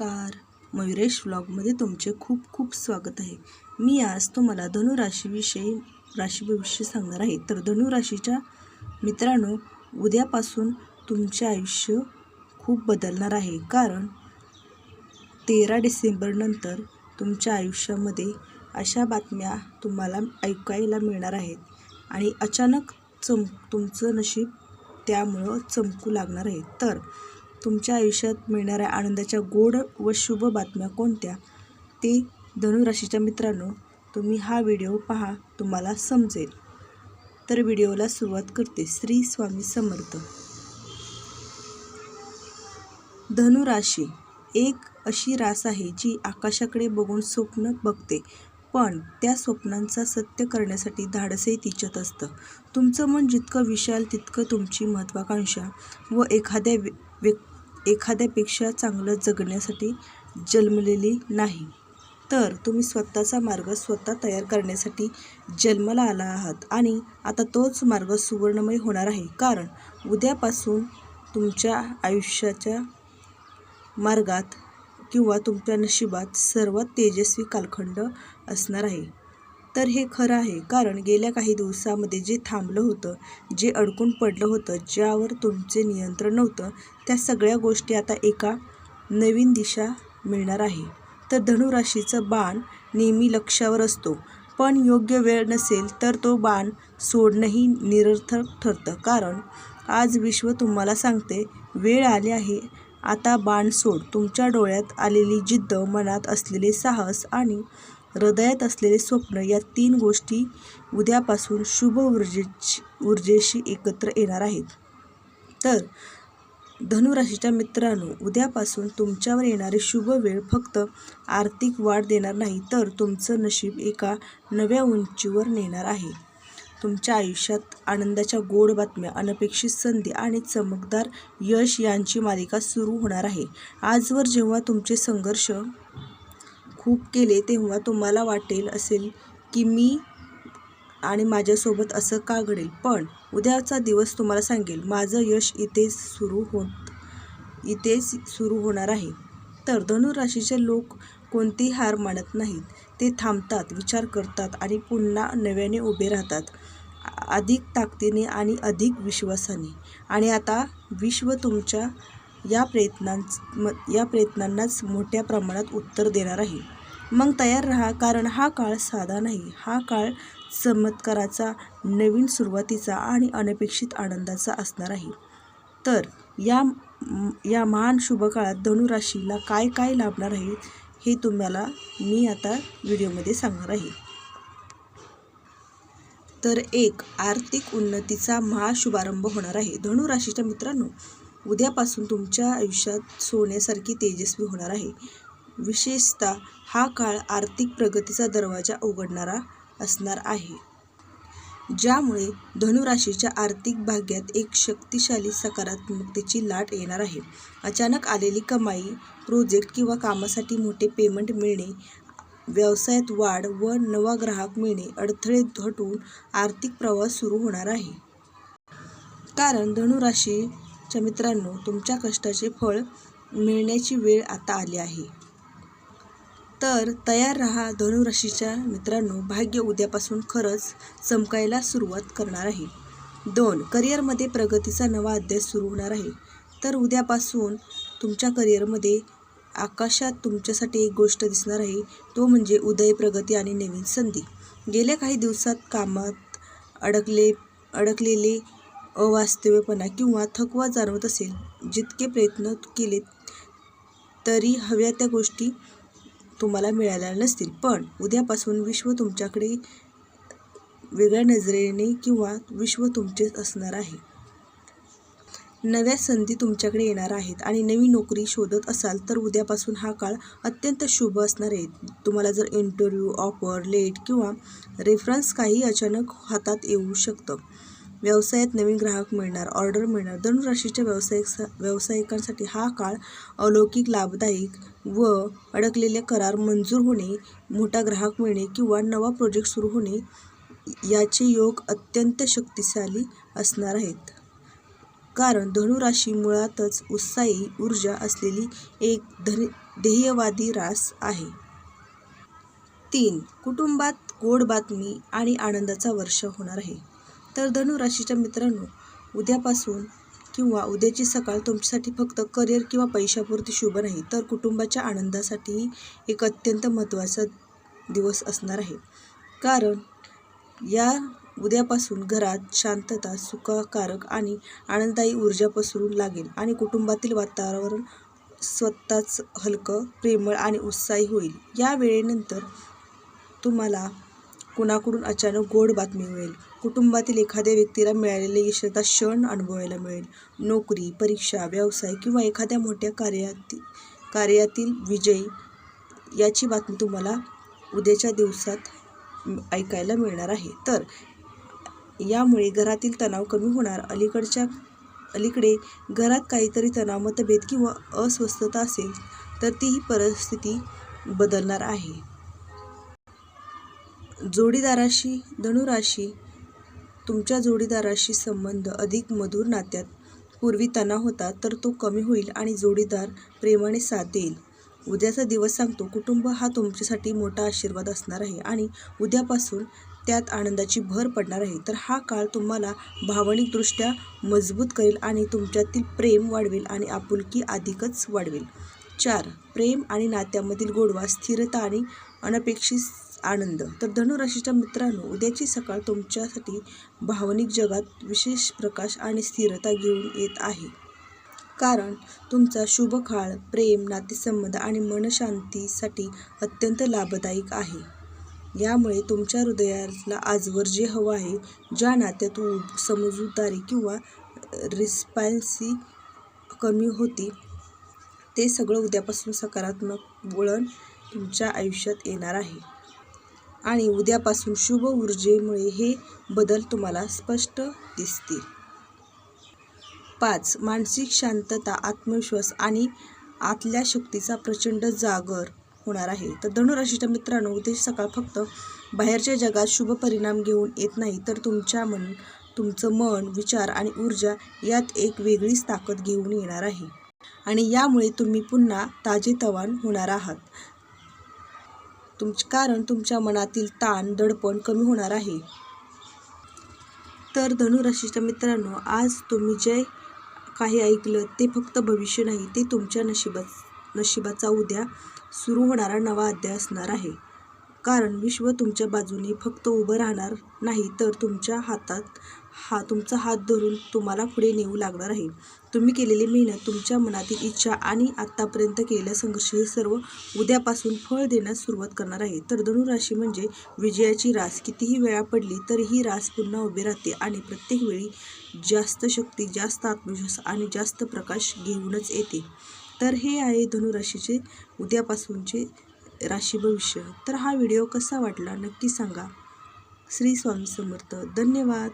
नमस्कार. मयुरेश व्लॉगमध्ये तुमचे खूप खूप स्वागत आहे. मी आज तुम्हाला धनुराशीविषयी राशी भविष्य सांगणार आहे. तर धनुराशीच्या मित्रांनो उद्यापासून तुमचे आयुष्य खूप बदलणार आहे. कारण तेरा डिसेंबरनंतर तुमच्या आयुष्यामध्ये अशा बातम्या तुम्हाला ऐकायला मिळणार आहेत. आणि अचानक चम तुमचं नशीब त्यामुळं चमकू लागणार आहे. तर तुमच्या आयुष्यात मिळणाऱ्या आनंदाच्या गोड व शुभ बातम्या कोणत्या? ते धनुराशीच्या मित्रांनो तुम्ही हा व्हिडिओ पहा तुम्हाला समजेल. तर व्हिडिओला सुरुवात करते श्री स्वामी समर्थ. धनुराशी एक अशी रास आहे जी आकाशाकडे बघून स्वप्न बघते पण त्या स्वप्नांचा सत्य करण्यासाठी धाडसही तिच्यात असतं. तुमचं मन जितकं विशाल तितकं तुमची महत्त्वाकांक्षा व एखाद्या व्य व्यक् एखाद्यापेक्षा चांगलं जगण्यासाठी जन्मलेली नाही. तर तुम्ही स्वतःचा मार्ग स्वतः तयार करण्यासाठी जन्माला आला आहात आणि आता तोच मार्ग सुवर्णमय होणार आहे. कारण उद्यापासून तुमच्या आयुष्याच्या मार्गात किंवा तुमच्या नशिबात सर्वात तेजस्वी कालखंड असणार आहे. तर हे खरं आहे. कारण गेल्या काही दिवसामध्ये जे थांबलं होतं जे अडकून पडलं होतं ज्यावर तुमचे नियंत्रण नव्हतं त्या सगळ्या गोष्टी आता एका नवीन दिशा मिळणार आहे. तर धनुराशीचं बाण नेहमी लक्ष्यावर असतो. पण योग्य वेळ नसेल तर तो बाण सोडणंही निरर्थक ठरतं. कारण आज विश्व तुम्हाला सांगते वेळ आली आहे. आता बाण सोड. तुमच्या डोळ्यात आलेली जिद्द मनात असलेले साहस आणि हृदयात असलेले स्वप्न या तीन गोष्टी उद्यापासून शुभ ऊर्जेची ऊर्जेशी एकत्र येणार आहेत. तर धनुराशीच्या मित्रांनो उद्यापासून तुमच्यावर येणारी शुभ वेळ फक्त आर्थिक वाढ देणार नाही तर तुमचं नशीब एका नव्या उंचीवर नेणार आहे. तुमच्या आयुष्यात आनंदाच्या गोड बातम्या अनपेक्षित संधी आणि चमकदार यश यांची मालिका सुरू होणार आहे. आजवर जेव्हा तुमचे संघर्ष खूप केले तेव्हा तुम्हाला वाटेल असेल की मी आणि माझ्यासोबत असं का घडेल. पण उद्याचा दिवस तुम्हाला सांगेल माझं यश इथेच सुरू होत इथेच सुरू होणार आहे. तर धनुराशीचे लोक कोणती हार मानत नाहीत. ते थांबतात विचार करतात आणि पुन्हा नव्याने उभे राहतात अधिक ताकदीने आणि अधिक विश्वासाने. आणि आता विश्व तुमच्या या प्रयत्नां या प्रयत्नांनाच मोठ्या प्रमाणात उत्तर देणार आहे. मग तयार राहा कारण हा काळ साधा नाही. हा काळ चमत्काराचा नवीन सुरुवातीचा आणि अनपेक्षित आनंदाचा असणार आहे. तर या या महान शुभ काळात धनुराशीला काय काय लाभणार आहे हे तुम्हाला मी आता व्हिडिओमध्ये सांगणार आहे. तर एक आर्थिक उन्नतीचा महाशुभारंभ होणार आहे. धनुराशीच्या मित्रांनो उद्यापासून तुमच्या आयुष्यात सोन्यासारखी तेजस्वी होणार आहे. विशेषतः हा काळ आर्थिक प्रगतीचा दरवाजा उघडणारा असणार आहे. ज्यामुळे धनुराशीच्या आर्थिक भाग्यात एक शक्तिशाली सकारात्मकतेची लाट येणार आहे. अचानक आलेली कमाई प्रोजेक्ट किंवा कामासाठी मोठे पेमेंट मिळणे व्यवसायात वाढ व नवा ग्राहक मिळणे अडथळे हटवून आर्थिक प्रवास सुरू होणार आहे. कारण धनुराशी च्या मित्रांनो तुमच्या कष्टाचे फळ मिळण्याची वेळ आता आली आहे. तर तयार रहा धनुराशीच्या मित्रांनो भाग्य उद्यापासून खरंच चमकायला सुरुवात करणार आहे. दोन करिअरमध्ये प्रगतीचा नवा अध्याय सुरू होणार आहे. तर उद्यापासून तुमच्या करिअरमध्ये आकाशात तुमच्यासाठी एक गोष्ट दिसणार आहे. तो म्हणजे उदय प्रगती आणि नवीन संधी. गेल्या काही दिवसात कामात अडकले अडकलेले अवास्तव्यपणा किंवा थकवा जाणवत असेल जितके प्रयत्न केले तरी हव्या त्या गोष्टी तुम्हाला मिळाल्या नसतील. पण उद्यापासून विश्व तुमच्याकडे वेगळ्या नजरेने किंवा विश्व तुमचेच असणार आहे. नव्या संधी तुमच्याकडे येणार आहेत आणि नवी नोकरी शोधत असाल तर उद्यापासून हा काळ अत्यंत शुभ असणार आहे. तुम्हाला जर इंटरव्ह्यू ऑफर लेट किंवा रेफरन्स काही अचानक हातात येऊ शकतं व्यवसायात नवीन ग्राहक मिळणार ऑर्डर मिळणार. धनुराशीच्या व्यावसायिक व्यावसायिकांसाठी हा काळ अलौकिक लाभदायक व अडकलेले करार मंजूर होणे मोठा ग्राहक मिळणे किंवा नवा प्रोजेक्ट सुरू होणे याचे योग अत्यंत शक्तिशाली असणार आहेत. कारण धनुराशी मुळातच उत्साही ऊर्जा असलेली एक धन ध्येयवादी रास आहे. तीन कुटुंबात गोड बातमी आणि आनंदाचा वर्ष होणार आहे. तर धनुराशीच्या मित्रांनो उद्यापासून किंवा उद्याची सकाळ तुमच्यासाठी फक्त करिअर किंवा पैशापुरती शुभ नाही तर कुटुंबाच्या आनंदासाठीही एक अत्यंत महत्त्वाचा दिवस असणार आहे. कारण या उद्यापासून घरात शांतता सुखकारक आणि आनंददायी ऊर्जा पसरून लागेल आणि कुटुंबातील वातावरण स्वतःच हलकं प्रेमळ आणि उत्साही होईल. या वेळेनंतर तुम्हाला कुणाकडून अचानक गोड बातमी मिळेल? कुटुंबातील एखाद्या व्यक्तीला मिळालेले यशाचा क्षण अनुभवायला मिळेल. नोकरी परीक्षा व्यवसाय किंवा एखाद्या मोठ्या कार्यातील कार्यातील विजय याची बातमी तुम्हाला उद्याच्या दिवसात ऐकायला मिळणार आहे. तर यामुळे घरातील तणाव कमी होणार. अलीकडच्या अलीकडे घरात काहीतरी तणाव मतभेद किंवा अस्वस्थता असेल तर तीही परिस्थिती बदलणार आहे. जोडीदाराशी धनुराशी तुमच्या जोडीदाराशी संबंध अधिक मधुर नात्यात. पूर्वी तणाव होता तर तो कमी होईल आणि जोडीदार प्रेमाने साथ देईल. उद्याचा दिवस सांगतो कुटुंब हा तुमच्यासाठी मोठा आशीर्वाद असणार आहे आणि उद्यापासून त्यात आनंदाची भर पडणार आहे. तर हा काळ तुम्हाला भावनिकदृष्ट्या मजबूत करेल आणि तुमच्यातील प्रेम वाढवेल आणि आपुलकी अधिकच वाढवेल. चार प्रेम आणि नात्यामधील गोडवा स्थिरता आणि अनपेक्षित आनंद. तर धनुराशीच्या मित्रांनो उद्याची सकाळ तुमच्यासाठी भावनिक जगात विशेष प्रकाश आणि स्थिरता घेऊन येत आहे. कारण तुमचा शुभ काळ प्रेम नातेसंबंध आणि मनशांतीसाठी अत्यंत लाभदायक आहे. यामुळे तुमच्या हृदयाला आजवर जे हवं आहे ज्या नात्यात समजूतदारी किंवा रिस्पॉन्सी कमी होती ते सगळं उद्यापासून सकारात्मक वळण तुमच्या आयुष्यात येणार आहे. आणि उद्यापासून शुभ ऊर्जेमुळे हे बदल तुम्हाला स्पष्ट दिसतील. पाच. मानसिक शांतता आत्मविश्वास आणि आतल्या शक्तीचा प्रचंड जागर होणार आहे. तर धनुराशीच्या मित्रांनो उद्या सकाळ फक्त बाहेरच्या जगात शुभ परिणाम घेऊन येत नाही तर तुमच्या मन तुमचं मन विचार आणि ऊर्जा यात एक वेगळीच ताकद घेऊन येणार आहे. आणि यामुळे तुम्ही पुन्हा ताजेतवान होणार आहात. तुम कारण तुमच्या मनातील ताण दडपण कमी होणार आहे. तर धनुराशीच्या मित्रांनो आज तुम्ही जे काही ऐकलं ते फक्त भविष्य नाही ते तुमच्या नशिबात नशिबाचा उद्या सुरू होणारा नवा अध्याय असणार आहे. कारण विश्व तुमच्या बाजूने फक्त उभं राहणार नाही तर तुमच्या हातात हा तुमचा हात धरून तुम्हाला पुढे नेऊ लागणार आहे. तुम्ही केलेली मेहनत तुमच्या मनातील इच्छा आणि आत्तापर्यंत केलेला संघर्ष हे सर्व उद्यापासून फळ देण्यास सुरुवात करणार आहे. तर धनुराशी म्हणजे विजयाची रास. कितीही वेळा पडली तरी ही रास पुन्हा उभी राहते आणि प्रत्येक वेळी जास्त शक्ती जास्त आत्मविश्वास आणि जास्त प्रकाश घेऊनच येते. तर हे आहे धनुराशीचे उद्यापासूनचे राशी भविष्य. तर हा व्हिडिओ कसा वाटला नक्की सांगा. श्री स्वामी समर्थ. धन्यवाद.